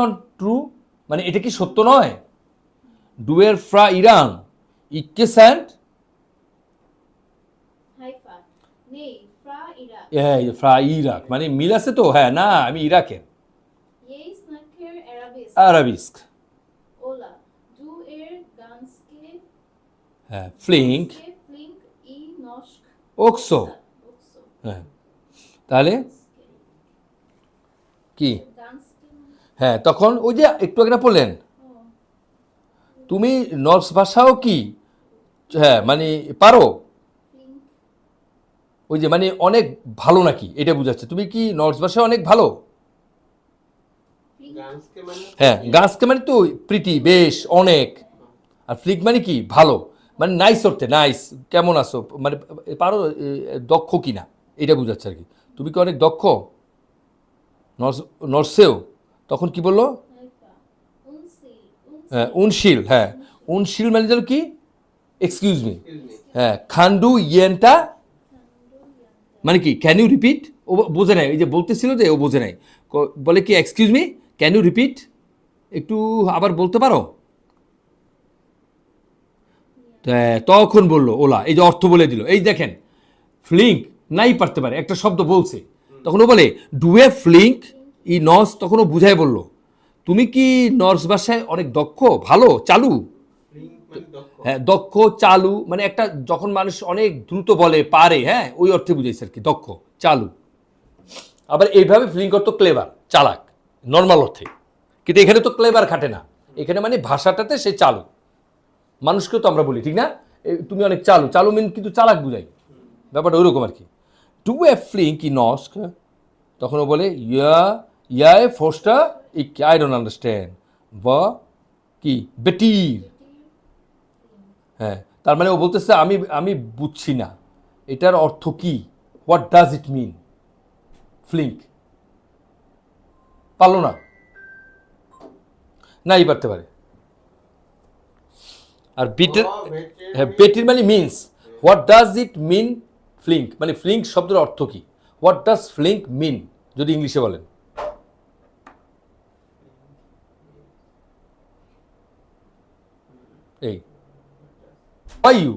Not true মানে এটা কি সত্য নয়? ডুয়ের ফ্রা ইরান ইকে স্যান্ড ফ্রা ইরাক। মানে মিল আছে তো? হ্যাঁ না আমি ইরাকের। আরাবিস্ক হ্যাঁ ফ্লিঙ্ক ওকসো। হ্যাঁ। তাহলে? কি? হ্যাঁ তখন ওই যে একটু আগে না বললেন? Oh. তুমি নর্স ভাষাও কি? হ্যাঁ মানে পারো? ওই যে মানে অনেক ভালো নাকি? এটা বোঝাচ্ছে। তুমি কি নর্স ভাষা অনেক ভালো? হ্যাঁ গাছকে মানে তো প্রীতি, বেশ, অনেক। আর ফ্লিক মানে কি? ভালো। মানে নাইস অর্থে, নাইস, কেমন আছো? মানে পারো দক্ষ কি না এটা বোঝাচ্ছে আর কি। তুমি কি অনেক দক্ষ? নর্স, নর্সেও? তখন কি বলল. হ্যাঁ উনশীল হ্যাঁ। উনশীল মানে যেন কি? এক্সকিউজ মি হ্যাঁ খান্ডু ইয়েনটা মানে কি? ক্যান ইউ রিপিট ও বোঝে নাই এই যে বলতেছিল যে ও বোঝে নাই। বলে কি excuse me can you repeat একটু আবার বলতে পারো? তখন বলল ওলা এই যে অর্থ বলে দিল। এই দেখেন ফ্লিঙ্ক নাই পারতে পারে একটা শব্দ বলছে। তখন ও বলে ডুয়ে ফ্লিঙ্ক ই নস তখনও বুঝাই বলল, তুমি কি নর্স ভাষায় অনেক দক্ষ, ভালো, চালু? হ্যাঁ দক্ষ, চালু মানে একটা যখন মানুষ অনেক দ্রুত বলে, পারে হ্যাঁ ওই অর্থে বুঝাইছে আর কি, দক্ষ, চালু। আবার এইভাবে ফিলিং করতো ক্লেভার চালাক নর্মাল অর্থে। কিন্তু এখানে তো ক্লেভার খাটে না। এখানে মানে ভাষাটাতে সে চালু। মানুষকেও তো আমরা বলি, ঠিক না? তুমি অনেক চালু। চালু মিন কিন্তু চালাক বুঝাই ব্যাপারটা ওইরকম আর কি। টু এ ফ্লিং কি নস্ক তখন ও বলে ইয়া ইয়া এ ফোর্সটা ই আই ডোন্ট আন্ডারস্ট্যান্ড বা কি বেটির হ্যাঁ তার মানে ও বলতেছে আমি আমি বুঝছি না এটার অর্থ কি হোয়াট ডাজ ইট মিন ফ্লিঙ্ক পারল না নাই পারতে পারে আর বিটের বেটের হ্যাঁ বেটির মানে means what does it mean ফ্লিঙ্ক মানে ফ্লিঙ্ক শব্দের অর্থ কি? হোয়াট ডাজ ফ্লিঙ্ক মিন যদি ইংলিশে বলেন। এই। ওয়াই ইউ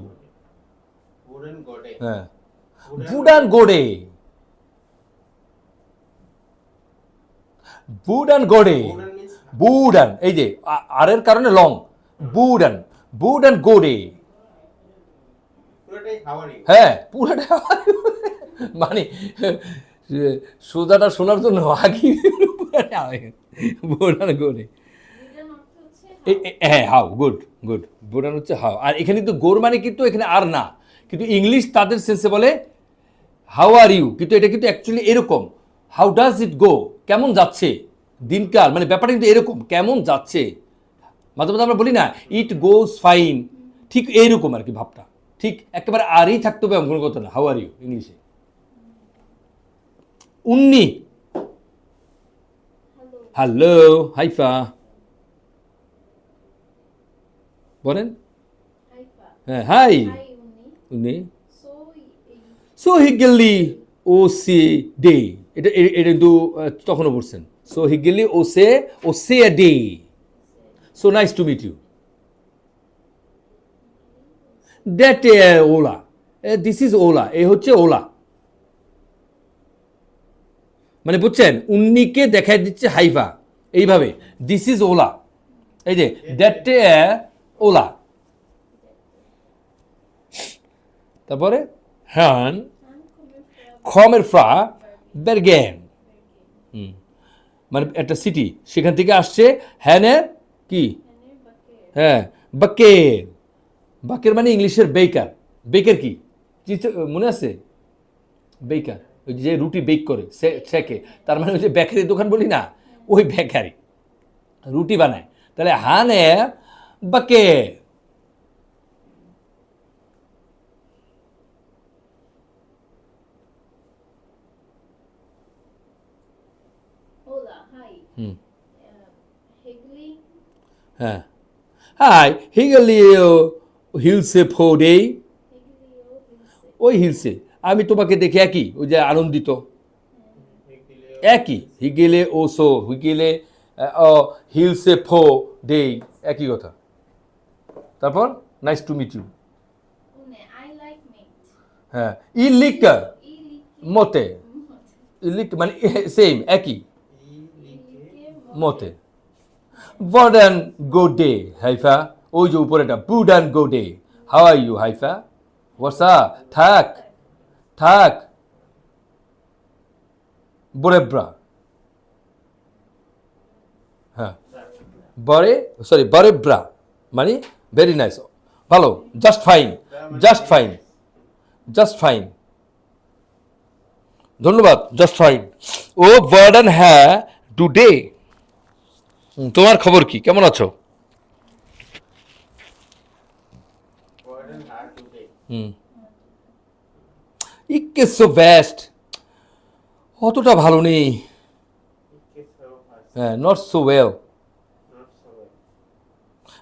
হ্যাঁ। বুডান গোডে বুডান গোডে উডেন মিন্স বুডান এই যে আর এর কারণে লং বুডান বুডান গোডে হ্যাঁ পুরোটা মানে সোজাটা শোনার জন্য আগে বুডান গোডে এটার অর্থ হচ্ছে এ- এ- হ্যাঁ হাউ গুড গুড বোডান হচ্ছে হাউ আর এখানে কিন্তু গোর মানে কিন্তু এখানে আর না। কিন্তু ইংলিশ তাদের সেন্সে বলে হাউ আর ইউ কিন্তু এটা কিন্তু অ্যাকচুয়ালি এরকম। হাউ ডাজ ইট গো কেমন যাচ্ছে? দিনকাল মানে ব্যাপারটা কিন্তু এরকম, কেমন যাচ্ছে? মাঝে মাঝে আমরা বলি না ইট গোজ ফাইন ঠিক এইরকম আর কি ভাবটা। ঠিক একেবারে আরই থাকতে হবে এমন কথা না। হাউ আর ইউ ইংলিশে উন্নি। হ্যালো হাইফা বলেন। হ্যাঁ হাই। উনি। সো হিগেলি ও সে ডে। এটা এটা কিন্তু তখনও বলছেন। সো হিগেলি ও সে ও সে এ day. So nice to meet you. That Ola. This is Ola. এ হচ্ছে ওলা। মানে বুঝছেন উন্নিকে দেখাই দিচ্ছে হাইফা। এইভাবে দিস ইজ ওলা। এই যে দ্যাট ওলা। তারপরে হ্যান খমের ফ্রা, বেরগেন। মানে একটা সিটি সেখান থেকে আসছে হ্যানের কি? হ্যাঁ বাকের। বাকের মানে ইংলিশের বেকার বেকার কি? মনে আছে? বেকার ওই যে রুটি বেক করে সেকে তার মানে ওই যে বেকারির দোকান বলি না? ওই বেকারি রুটি বানায়। তাহলে হানে হাই হুম হেগলি হ্যাঁ। হাই হিগলি হিলসে ফোডে হেগলিও হিলসে ওই হিলসে আমি তোমাকে দেখে একই ওই যে আনন্দিত। একই হিগেলে ও সো হিগেলে ও হিলসে ফো ডে একই কথা। তারপর নাইস টু মিট ইউ. হ্যাঁ I like মতে. ইলিক মানে সেম একই। ই মতে বর্ডান গো ডে হাইফা ওই যে উপরেটা বুডান গো ডে হাউ আর ইউ হাইফা ওয়াসা থাক থাক। বরেব্রা। হ্যাঁ। বরে সরি বরেব্রা। মানে ভেরি নাইস ভালো just fine just fine just fine ধন্যবাদ. জাস্ট ফাইন ও বার্ডন হ্যাঁ টুডে তোমার খবর কি? কেমন আছো? সো বেস্ট অতটা ভালো নেই। হ্যাঁ not so well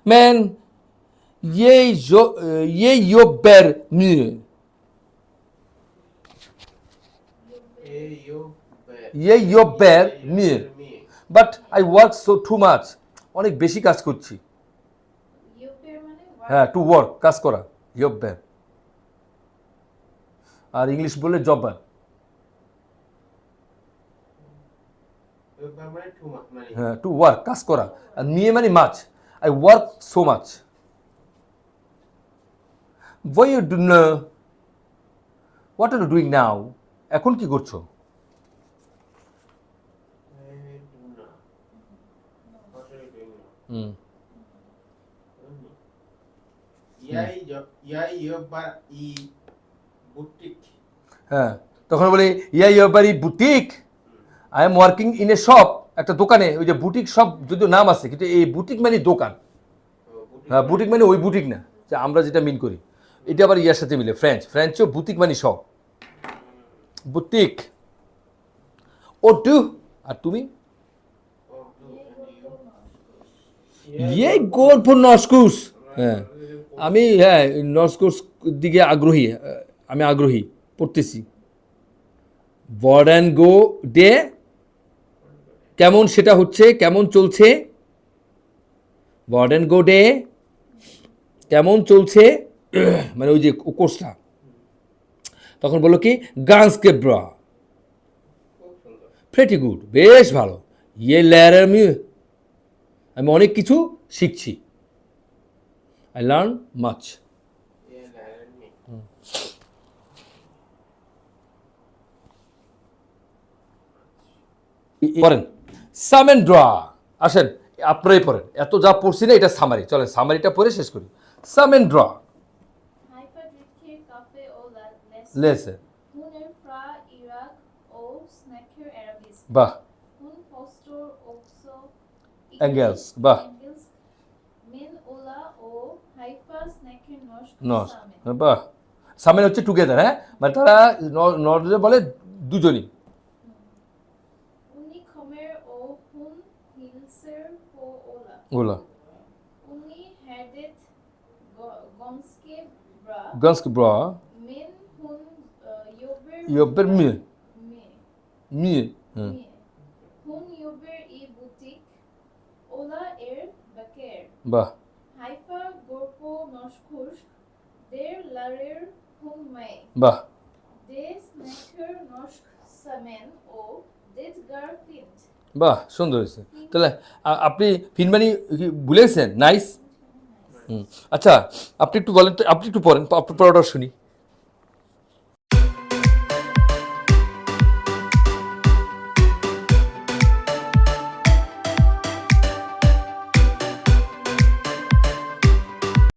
man jej, jo, e, jej jobber mü. Jej jobber mü. But I work so too much অনেক বেশি কাজ করছি। মানে হ্যাঁ টু ওয়ার্ক কাজ করা জব্বার আর ইংলিশ বলে জব্বার। মানে মানে হ্যাঁ টু ওয়ার্ক কাজ করা। আর নিয়ে মানে মাছ I work so much much why you do what are you doing now এখন কি করছ? হুম ইয়াই ইয়াই ইয়োবার ই বুটিক হ্যাঁ তখন বলি yeah your E boutique I am working in a shop একটা দোকানে ওই যে বুটিক শপ যদিও নাম আছে কিন্তু এই বুটিক মানে দোকান। হ্যাঁ বুটিক মানে ওই বুটিক না যে আমরা যেটা মিন করি। এটা আবার ইয়ার সাথে মিলে ফ্রেঞ্চ ফ্রেঞ্চও বুটিক মানে শপ বুতিক ও টু আর তুমি? ইয়ে গল্প নস্কুস। হ্যাঁ। আমি হ্যাঁ নস্কুস দিকে আগ্রহী, আমি আগ্রহী, পড়তেছি। বর্ড অ্যান্ড গো ডে কেমন সেটা হচ্ছে, কেমন চলছে? বর্ড অ্যান্ড গো ডে কেমন চলছে? মানে ওই যে কোর্সটা। তখন বলল কি গান্সকে ব্রা খুব গুড বেশ ভালো। ইয়ে লেয়ার আমি আমি অনেক কিছু শিখছি। I learn much a learn me পড়েন সামেন ড্রা আসেন, আপনারাই পড়েন। এত যা পড়ছি না, এটা সামারি চলেন সামারিটা পড়ে শেষ করি। সামেন ড্রা och Haifa snackar norsk নস. বাহ সামেন হচ্ছে টুগেদার হ্যাঁ মানে তারা নর্থে বলে দুজনই. ওলা Uni hade ইয়োবের মেয়ে মেয়ে হুম বাহ বাহ বাহ সুন্দর হয়েছে তাহলে আপনি ফিনমানি বলেছেন নাইস হুম আচ্ছা আপনি একটু বলেন আপনি একটু পড়েন পড়াটা শুনি